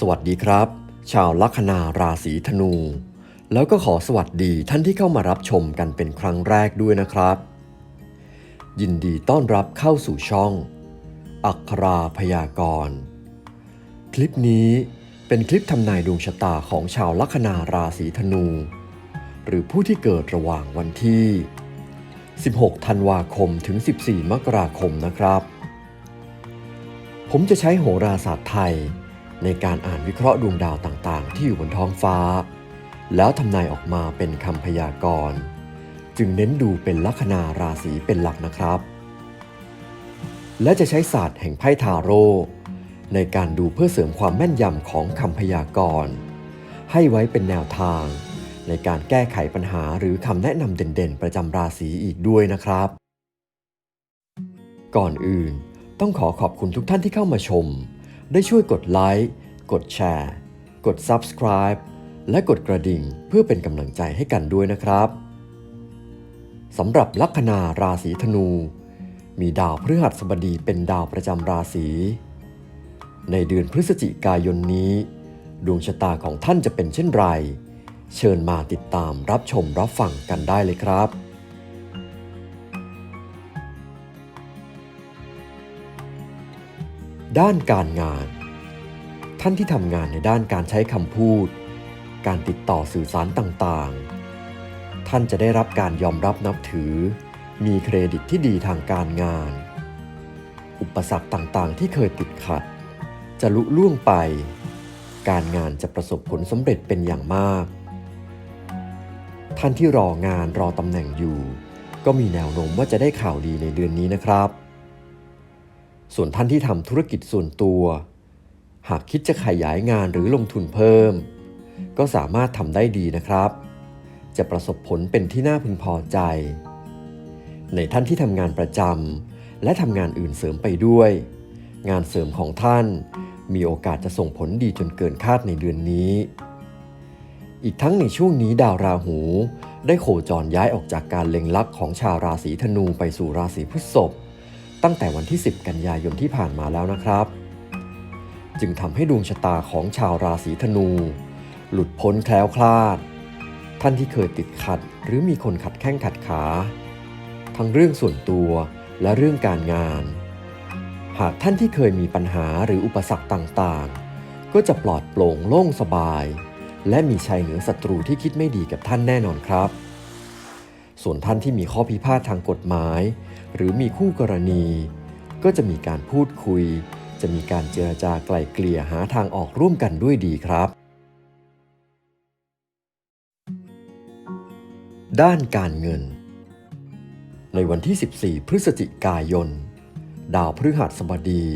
สวัสดีครับ ชาวลัคนาราศีธนู แล้วก็ขอสวัสดีท่านที่เข้ามารับชมกันเป็นครั้งแรกด้วยนะครับ ยินดีต้อนรับเข้าสู่ช่อง อัคราพยากรณ์คลิปนี้เป็นคลิปทำนายดวงชะตาของชาวลัคนาราศีธนู หรือผู้ที่เกิดระหว่างวันที่ 16 ธันวาคมถึง 14 มกราคมนะครับ ผมจะใช้โหราศาสตร์ไทย ในการอ่านวิเคราะห์ดวงดาวต่างๆ ที่อยู่บนท้องฟ้า แล้วทำนายออกมาเป็นคำพยากรณ์จึงเน้นดูเป็นลัคนาราศีเป็นหลักนะครับ และจะใช้ศาสตร์แห่งไพ่ทาโร่ในการดูเพื่อเสริมความแม่นยำของคำพยากรณ์ให้ไว้เป็นแนวทาง ในการแก้ไขปัญหาหรือคำแนะนำเด่นๆ ประจำราศีอีกด้วยนะครับ ก่อนอื่นต้องขอขอบคุณทุกท่านที่เข้ามาชม ได้ช่วยกดไลค์กดแชร์ กด Subscribe และกดกระดิ่งเพื่อเป็นกำลังใจให้กันด้วยนะครับสำหรับลัคนาราศีธนู มีดาวพฤหัสบดีเป็นดาวประจำราศีในเดือนพฤศจิกายนนี้ ดวงชะตาของท่านจะเป็นเช่นไร เชิญมาติดตามรับชมรับฟังกันได้เลยครับ ด้านการงาน ท่านที่ทำงานในด้านการใช้คำพูด การติดต่อสื่อสารต่างๆ ท่านจะได้รับการยอมรับนับถือ มีเครดิตที่ดีทางการงาน อุปสรรคต่างๆ ที่เคยติดขัด จะลุล่วงไป การงานจะประสบผลสำเร็จเป็นอย่างมาก ท่านที่รองานรอตำแหน่งอยู่ ก็มีแนวโน้มว่าจะได้ข่าวดีในเดือนนี้นะครับ ส่วนท่านที่ทำธุรกิจส่วนตัว หากคิดจะขยายงานหรือลงทุนเพิ่ม ก็สามารถทำได้ดีนะครับ จะประสบผลเป็นที่น่าพึงพอใจ ในท่านที่ทำงานประจำและทำงานอื่นเสริมไปด้วย งานเสริมของท่านมีโอกาสจะส่งผลดีจนเกินคาดในเดือนนี้ อีกทั้งในช่วงนี้ดาวราหูได้โคจรย้ายออกจากการเล็งลักของชาวราศีธนูไปสู่ราศีพฤษภ ตั้งแต่วันที่ 10 กันยายนที่ผ่านมาแล้วนะครับ จึงทำให้ดวงชะตาของชาวราศีธนู หลุดพ้นแคล้วคลาด ท่านที่เคยติดขัดหรือมีคนขัดแข้งขัดขา ทั้งเรื่องส่วนตัวและเรื่องการงาน หากท่านที่เคยมีปัญหาหรืออุปสรรคต่างๆ ก็จะปลอดโปร่งโล่งสบาย และมีชัยเหนือศัตรูที่คิดไม่ดีกับท่านแน่นอนครับ ส่วนท่านที่มีข้อพิพาททางกฎหมาย หรือมีคู่กรณี ก็จะมีการพูดคุย จะมีการเจรจาไกล่เกลี่ยหาทางออกร่วมกันด้วยดีครับ ด้านการเงิน ในวันที่ 14 พฤศจิกายน ดาวพฤหัสบดี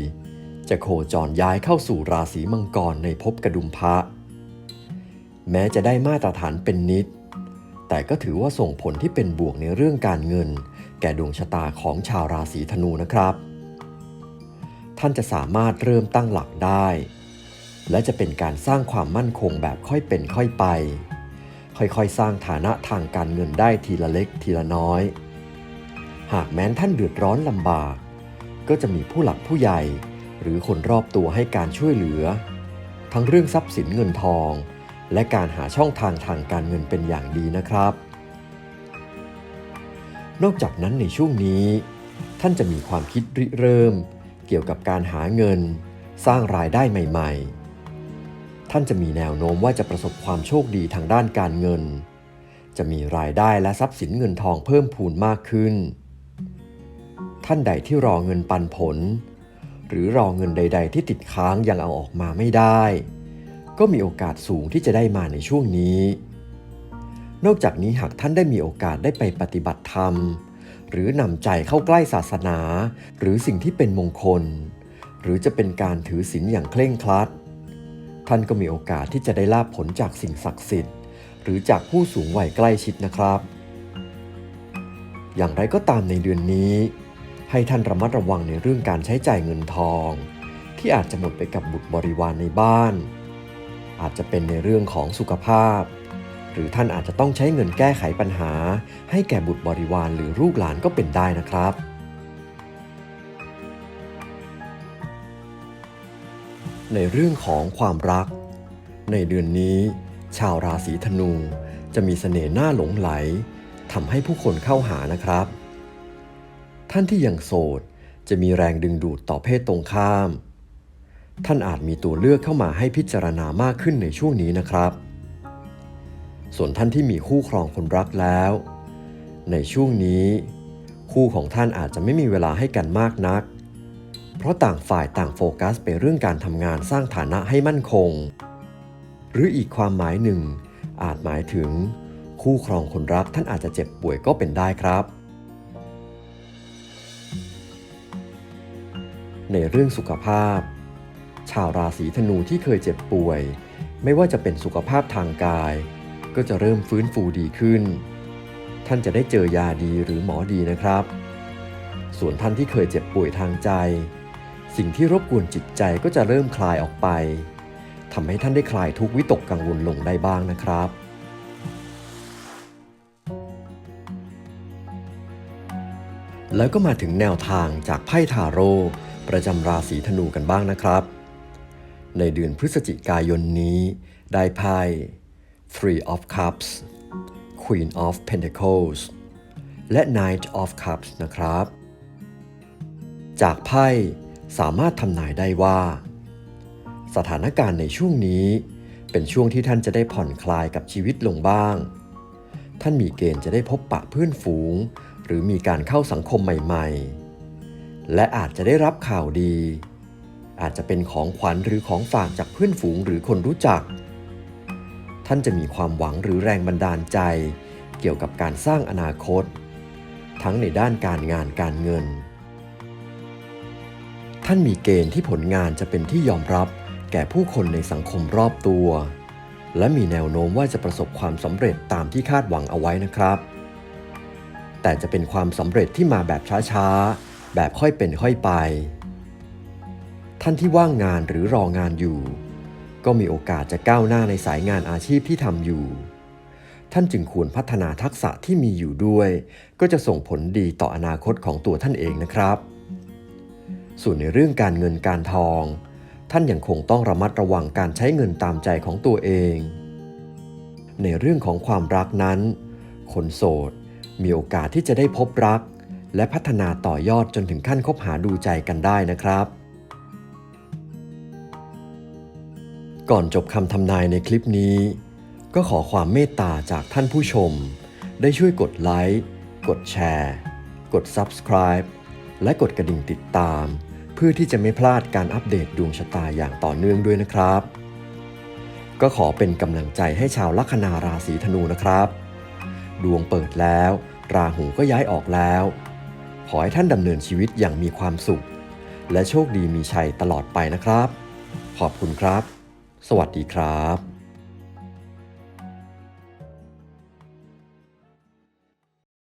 จะโคจรย้ายเข้าสู่ราศีมังกรในภพกระดุมพระแม้จะได้มาตรฐานเป็นนิด แต่ก็ถือว่าส่งผลที่เป็นบวกในเรื่องการเงิน แก่ดวงชะตาของชาวราศีธนูนะครับ ท่านจะสามารถเริ่มตั้งหลักได้ และจะเป็นการสร้างความมั่นคงแบบค่อยเป็นค่อยไป ค่อยๆ สร้างฐานะทางการเงินได้ทีละเล็กทีละน้อย หากแม้นท่านเดือดร้อนลำบาก ก็จะมีผู้หลักผู้ใหญ่ หรือคนรอบตัวให้การช่วยเหลือ ทั้งเรื่องทรัพย์สินเงินทอง และการหาช่องทางทางการเงินเป็นอย่างดีนะครับ นอกจากนั้นในช่วงนี้ ท่านจะมีความคิดริเริ่ม เกี่ยวกับการหาเงิน สร้างรายได้ใหม่ ๆ ท่านจะมีแนวโน้มว่าจะประสบความโชคดีทางด้านการเงิน จะมีรายได้และทรัพย์สินเงินทองเพิ่มพูนมากขึ้น ท่านใดที่รอเงินปันผล หรือรอเงินใด ๆ ที่ติดค้างยังเอาออกมาไม่ได้ ก็มีโอกาสสูงที่จะได้มาในช่วงนี้ นอกจากนี้หากท่านได้มีโอกาสได้ไปปฏิบัติธรรม หรือนำใจเข้าใกล้ศาสนา หรือสิ่งที่เป็นมงคล หรือจะเป็นการถือศีลอย่างเคร่งครัด ท่านก็มีโอกาสที่จะได้ลาบผลจากสิ่งศักดิ์สิทธิ์ หรือจากผู้สูงวัยใกล้ชิดนะครับ อย่างไรก็ตามในเดือนนี้ให้ท่านระมัดระวังในเรื่องการใช้จ่ายเงินทอง ที่อาจจะหมดไปกับบุตรบริวารในบ้าน อาจจะเป็นในเรื่องของสุขภาพ หรือท่านอาจจะต้องใช้เงินแก้ไขปัญหา ให้แก่บุตรบริวารหรือลูกหลานก็เป็นได้นะครับ ในเรื่องของความรัก ในเดือนนี้ ชาวราศีธนูจะมีเสน่ห์น่าหลงไหลทำให้ผู้คนเข้าหานะครับ ท่านที่ยังโสดจะมีแรงดึงดูดต่อเพศตรงข้าม ท่านอาจมีตัวเลือกเข้ามาให้พิจารณามากขึ้นในช่วงนี้นะครับ ส่วนท่านที่มีคู่ครองคนรักแล้ว ในช่วงนี้ คู่ของท่านอาจจะไม่มีเวลาให้กันมากนัก เพราะต่างฝ่ายต่างโฟกัสไปเรื่องการทำงานสร้างฐานะให้มั่นคง หรืออีกความหมายหนึ่ง อาจหมายถึง คู่ครองคนรักท่านอาจจะเจ็บป่วยก็เป็นได้ครับในเรื่องสุขภาพ ชาวราศีธนูที่เคยเจ็บป่วย ไม่ว่าจะเป็นสุขภาพทางกาย ก็จะเริ่มฟื้นฟูดีขึ้น ท่านจะได้เจอยาดีหรือหมอดีนะครับ ส่วนท่านที่เคยเจ็บป่วยทางใจ สิ่งที่รบกวนจิตใจก็จะเริ่มคลายออกไปทำให้ท่านได้คลายทุกข์วิตกกังวลลงได้บ้างนะครับแล้วก็มาถึงแนวทางจากไพ่ทาโร่ประจำราศีธนูกันบ้างนะครับ ในเดือนพฤศจิกายนนี้ได้ไพ่ Three of Cups Queen of Pentacles และ Knight of Cups นะครับ จากไพ่สามารถทำนายได้ว่า สถานการณ์ในช่วงนี้ เป็นช่วงที่ท่านจะได้ผ่อนคลายกับชีวิตลงบ้าง ท่านมีเกณฑ์จะได้พบปะเพื่อนฝูง หรือมีการเข้าสังคมใหม่ ๆ และอาจจะได้รับข่าวดี อาจจะเป็นของขวัญหรือของฝากจากเพื่อนฝูงหรือคนรู้จัก ท่านจะมีความหวังหรือแรงบันดาลใจ เกี่ยวกับการสร้างอนาคต ทั้งในด้านการงานการเงิน ท่านมีเกณฑ์ที่ผลงานจะเป็นที่ยอมรับแก่ผู้คนในสังคมรอบตัว และมีแนวโน้มว่าจะประสบความสำเร็จตามที่คาดหวังเอาไว้นะครับ แต่จะเป็นความสำเร็จที่มาแบบช้าๆ แบบค่อยเป็นค่อยไป ท่านที่ว่างงานหรือรองานอยู่ ก็มีโอกาสจะก้าวหน้าในสายงานอาชีพที่ทำอยู่ ท่านจึงควรพัฒนาทักษะที่มีอยู่ด้วย ก็จะส่งผลดีต่ออนาคตของตัวท่านเองนะครับ ส่วนในเรื่องการเงินการทอง ท่านยังคงต้องระมัดระวังการใช้เงินตามใจของตัวเอง ในเรื่องของความรักนั้น คนโสดมีโอกาสที่จะได้พบรัก และพัฒนาต่อยอดจนถึงขั้นคบหาดูใจกันได้นะครับ ก่อนจบคำทำนายในคลิปนี้ ก็ขอความเมตตาจากท่านผู้ชม ได้ช่วยกดไลค์ กดแชร์ กด Subscribe และกดกระดิ่งติดตาม เพื่อที่จะไม่พลาดการอัปเดตดวงชะตาอย่างต่อเนื่องด้วยนะครับ ก็ขอเป็นกำลังใจให้ชาวลัคนาราศีธนูนะครับ ดวงเปิดแล้ว ราหูก็ย้ายออกแล้ว ขอให้ท่านดำเนินชีวิตอย่างมีความสุข และโชคดีมีชัยตลอดไปนะครับ ขอบคุณครับ สวัสดีครับ